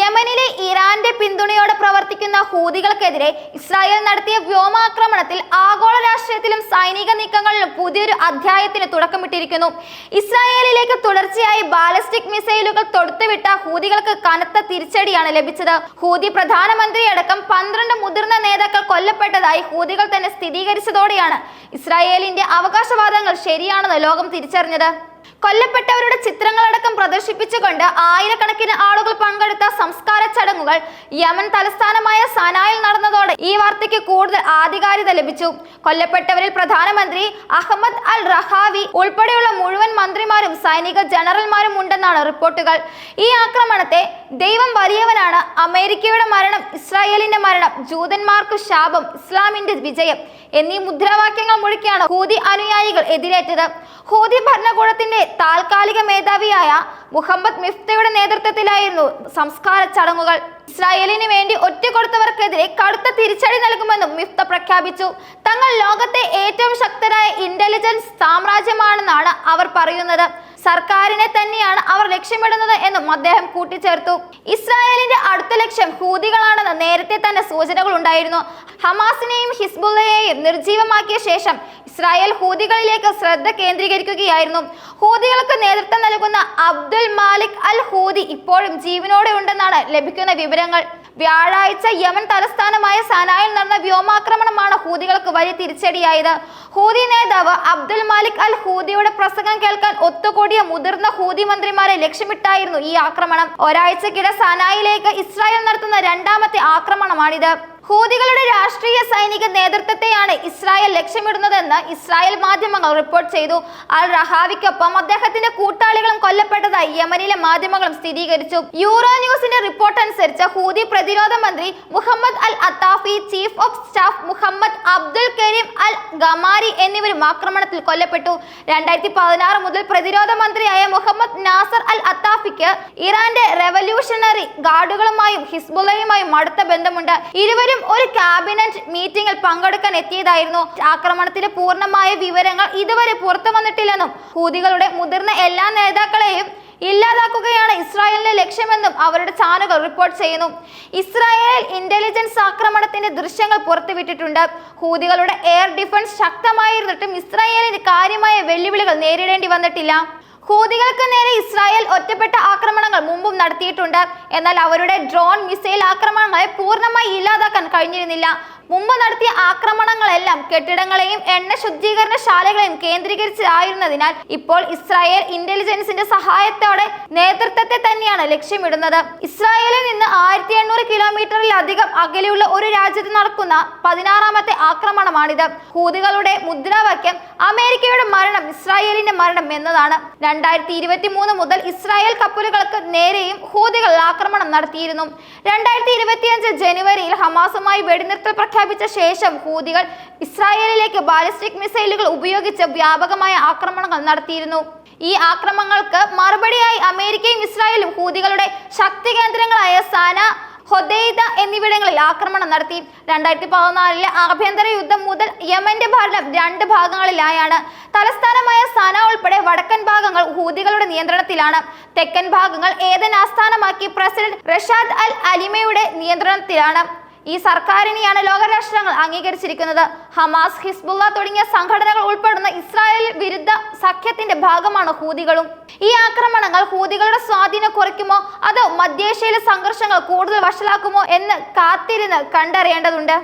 യമനിലെ ഇറാന്റെ പിന്തുണയോടെ പ്രവർത്തിക്കുന്ന ഹൂതികൾക്കെതിരെ ഇസ്രായേൽ നടത്തിയ വ്യോമാക്രമണത്തിൽ ആഗോള രാഷ്ട്രീയത്തിലും സൈനിക നീക്കങ്ങളിലും പുതിയൊരു അധ്യായത്തിന് തുടക്കമിട്ടിരിക്കുന്നു. ഇസ്രായേലിലേക്ക് തുടർച്ചയായി ബാലിസ്റ്റിക് മിസൈലുകൾ തൊടുത്തുവിട്ട ഹൂതികൾക്ക് കനത്ത തിരിച്ചടിയാണ് ലഭിച്ചത്. ഹൂതി പ്രധാനമന്ത്രിയടക്കം പന്ത്രണ്ട് മുതിർന്ന നേതാക്കൾ കൊല്ലപ്പെട്ടതായി ഹൂതികൾ തന്നെ സ്ഥിരീകരിച്ചതോടെയാണ് ഇസ്രായേലിന്റെ അവകാശവാദങ്ങൾ ശരിയാണെന്ന് ലോകം തിരിച്ചറിഞ്ഞത്. കൊല്ലപ്പെട്ടവരുടെ ചിത്രങ്ങളടക്കം പ്രദർശിപ്പിച്ചുകൊണ്ട് ആയിരക്കണക്കിന് ആളുകൾ പങ്കെടുത്ത സംസ്കാര ചടങ്ങുകൾ യമൻ തലസ്ഥാനമായ സനായിൽ നടന്നതോടെ ഈ വാർത്തയ്ക്ക് കൂടുതൽ ആധികാരികത ലഭിച്ചു. കൊല്ലപ്പെട്ടവരിൽ പ്രധാനമന്ത്രി അഹമ്മദ് അൽ റഹാവി ഉൾപ്പെടെയുള്ള മുഴുവൻ മന്ത്രിമാരും സൈനിക ജനറൽമാരും ഉണ്ടെന്നാണ് റിപ്പോർട്ടുകൾ. ഈ ആക്രമണത്തെ ദൈവം വലിയവനാണ്. അമേരിക്കയുടെ മരണം ഇസ്രായേലിന്റെ മരണം ജൂതന്മാർക്ക് ശാപം ഇസ്ലാമിന്റെ വിജയം എന്നീ മുദ്രാവാക്യങ്ങൾ മുഴക്കിയാണ് ഹൂതി അനുയായികൾ എതിരേറ്റത്. ഹൂതി ഭരണകൂടത്തിന്റെ താൽക്കാലിക മേധാവിയായ മുഹമ്മദ് മിഫ്തയുടെ നേതൃത്വത്തിലായിരുന്നു സംസ്കാര ചടങ്ങുകൾ. ഇസ്രായേലിന് വേണ്ടി ഒറ്റക്കൊടുത്തവർക്കെതിരെ കടുത്ത തിരിച്ചടി നൽകുമെന്നും മിഫ്ത പ്രഖ്യാപിച്ചു. തങ്ങൾ ലോകത്തെ ഏറ്റവും ശക്തരായ ഇന്റലിജൻസ് സാമ്രാജ്യമാണെന്നാണ് അവർ പറയുന്നത്. സർക്കാരിനെ തന്നെയാണ് അവർ ലക്ഷ്യമിടുന്നത് എന്നും അദ്ദേഹം കൂട്ടിച്ചേർത്തു. ഇസ്രായേലിന്റെ അടുത്ത ലക്ഷ്യം ഹൂതികളാണെന്ന് നേരത്തെ തന്നെ സൂചനകൾ ഉണ്ടായിരുന്നു. ഹമാസിനെയും ഹിസ്ബുള്ളയെയും നിർജീവമാക്കിയ ശേഷം ഇസ്രായേൽ ഹൂതികളിലേക്ക് ശ്രദ്ധ കേന്ദ്രീകരിക്കുകയായിരുന്നു. ഹൂതികൾക്ക് നേതൃത്വം നൽകുന്ന അബ്ദുൽ മാലിക് അൽ ഹൂതി ഇപ്പോഴും ജീവനോടെ ഉണ്ടെന്നാണ് ലഭിക്കുന്ന വിവരങ്ങൾ. വ്യാഴാഴ്ച യമൻ തലസ്ഥാനമായ സനായിൽ നടന്ന വ്യോമാക്രമണമാണ് ഹൂതികൾക്ക് വലിയ തിരിച്ചടിയായത്. ഹൂതി നേതാവ് അബ്ദുൽ മാലിക് അൽ ഹൂദിയുടെ പ്രസംഗം കേൾക്കാൻ ഒത്തുകൂടിയ മുതിർന്ന ഹൂതി മന്ത്രിമാരെ ലക്ഷ്യമിട്ടായിരുന്നു ഈ ആക്രമണം. ഒരാഴ്ചക്കിടെ സനായിലേക്ക് ഇസ്രായേൽ നടത്തുന്ന രണ്ടാമത്തെ ആക്രമണമാണിത്. ഹൂതികളുടെ രാഷ്ട്രീയ സൈനിക നേതൃത്വത്തെയാണ് ഇസ്രായേൽ ലക്ഷ്യമിടുന്നതെന്ന് ഇസ്രായേൽ മാധ്യമങ്ങൾ റിപ്പോർട്ട് ചെയ്തു. അൽ റഹാവിക്കൊപ്പം അദ്ദേഹത്തിന്റെ കൂട്ടാളികളും കൊല്ലപ്പെട്ടതായി യമനിലെ മാധ്യമങ്ങളും സ്ഥിരീകരിച്ചു. യൂറോ ന്യൂസിന്റെ റിപ്പോർട്ട് അനുസരിച്ച് ഹൂതി പ്രതിരോധ മന്ത്രി Muhammad al Atafi chief of staff Muhammad Abdul Karim al Ghamari എന്നിവരും ആക്രമണത്തിൽ കൊല്ലപ്പെട്ടു. രണ്ടായിരത്തി പതിനാറ് മുതൽ പ്രതിരോധ മന്ത്രിയായ മുഹമ്മദ് നാസർ ഇറാന്റെ റെവല്യൂഷണറി ഗാർഡുകളുമായും ഹിസ്ബുള്ളയുമായും അടുത്ത ബന്ധമുണ്ട്. ഇരുവരും ഒരു ക്യാബിനറ്റ് മീറ്റിംഗിൽ പങ്കെടുക്കാൻ എത്തിയതായിരുന്നു. ആക്രമണത്തിന്റെ പൂർണമായ വിവരങ്ങൾ ഇതുവരെ പുറത്തു വന്നിട്ടില്ലെന്നും ഹൂതികളുടെ മുതിർന്ന എല്ലാ നേതാക്കളെയും ഇല്ലാതാക്കുകയാണ് ഇസ്രായേലിന്റെ ലക്ഷ്യമെന്നും അവരുടെ ചാനലുകൾ റിപ്പോർട്ട് ചെയ്യുന്നു. ഇസ്രായേൽ ഇന്റലിജൻസ് ആക്രമണത്തിന്റെ ദൃശ്യങ്ങൾ പുറത്തുവിട്ടിട്ടുണ്ട്. ഹൂതികളുടെ എയർ ഡിഫൻസ് ശക്തമായിരുന്നിട്ടും ഇസ്രായേലിന് കാര്യമായ വെല്ലുവിളികൾ നേരിടേണ്ടി വന്നിട്ടില്ല. ഹൂതികൾക്ക് നേരെ ഇസ്രായേൽ ഒറ്റപ്പെട്ട ആക്രമണങ്ങൾ മുമ്പും നടത്തിയിട്ടുണ്ട്. എന്നാൽ അവരുടെ ഡ്രോൺ മിസൈൽ ആക്രമണങ്ങളെ പൂർണമായി ഇല്ലാതാക്കാൻ കഴിഞ്ഞിരുന്നില്ല. മുമ്പ് നടത്തിയ ആക്രമണങ്ങളെല്ലാം കെട്ടിടങ്ങളെയും എണ്ണ ശുദ്ധീകരണശാലകളെയും കേന്ദ്രീകരിച്ചായിരുന്നതിനാൽ ഇപ്പോൾ ഇസ്രായേൽ ഇന്റലിജൻസിന്റെ സഹായത്തോടെ നേതൃത്വത്തെ തന്നെയാണ് ലക്ഷ്യമിടുന്നത്. ഇസ്രായേലിൽ നിന്ന് ആയിരത്തി എണ്ണൂറ് കിലോമീറ്ററിലധികം അകലെയുള്ള ഒരു രാജ്യത്ത് നടക്കുന്ന പതിനാറാമത്തെ ആക്രമണമാണിത്. ഹൂതികളുടെ മുദ്രാവാക്യം അമേരിക്കയുടെ മരണം ഇസ്രായേലിന്റെ മരണം എന്നതാണ്. രണ്ടായിരത്തി ഇരുപത്തി മൂന്ന് മുതൽ ഇസ്രായേൽ കപ്പലുകൾക്ക് നേരെയും ഹൂതികൾ ആക്രമണം നടത്തിയിരുന്നു. രണ്ടായിരത്തി ഇരുപത്തിയഞ്ച് ജനുവരിയിൽ ഹമാസുമായി വെടിനിർത്തൽ പ്രഖ്യാപിച്ച ശേഷം ഹൂതികൾ ഇസ്രായേലിലേക്ക് ബാലിസ്റ്റിക് മിസൈലുകൾ ഉപയോഗിച്ച് വ്യാപകമായ ആക്രമണങ്ങൾ നടത്തിയിരുന്നു. ഈ ആക്രമണങ്ങൾക്ക് മറുപടിയായി അമേരിക്കയും ഇസ്രായേലും ഹൂതികളുടെ ശക്തി കേന്ദ്രങ്ങളായ സാന ഹൊദൈദ എന്നിവിടങ്ങളിൽ ആക്രമണം നടത്തി. രണ്ടായിരത്തി പതിനാലിലെ ആഭ്യന്തര യുദ്ധം മുതൽ യമന്റെ ഭരണം രണ്ട് ഭാഗങ്ങളിലായാണ്. തലസ്ഥാനമായ സന ഉൾപ്പെടെ വടക്കൻ ഭാഗങ്ങൾ ഹൂതികളുടെ നിയന്ത്രണത്തിലാണ്. തെക്കൻ ഭാഗങ്ങൾ ഏതൻ ആസ്ഥാനമാക്കി പ്രസിഡന്റ് റഷാദ് അൽ അലിമയുടെ നിയന്ത്രണത്തിലാണ്. ഈ സർക്കാരിനെയാണ് ലോകരാഷ്ട്രങ്ങൾ അംഗീകരിച്ചിരിക്കുന്നത്. ഹമാസ് ഹിസ്ബുള്ള തുടങ്ങിയ സംഘടനകൾ ഉൾപ്പെടുന്ന ഇസ്രായേൽ വിരുദ്ധ സഖ്യത്തിന്റെ ഭാഗമാണ് ഹൂതികളും. ഈ ആക്രമണങ്ങൾ ഹൂതികളുടെ സ്വാധീനം കുറയ്ക്കുമോ? അതോ മധ്യേഷ്യയിലെ സംഘർഷങ്ങൾ കൂടുതൽ വഷളാക്കുമോ എന്ന് കാത്തിരുന്ന് കണ്ടറിയേണ്ടതുണ്ട്.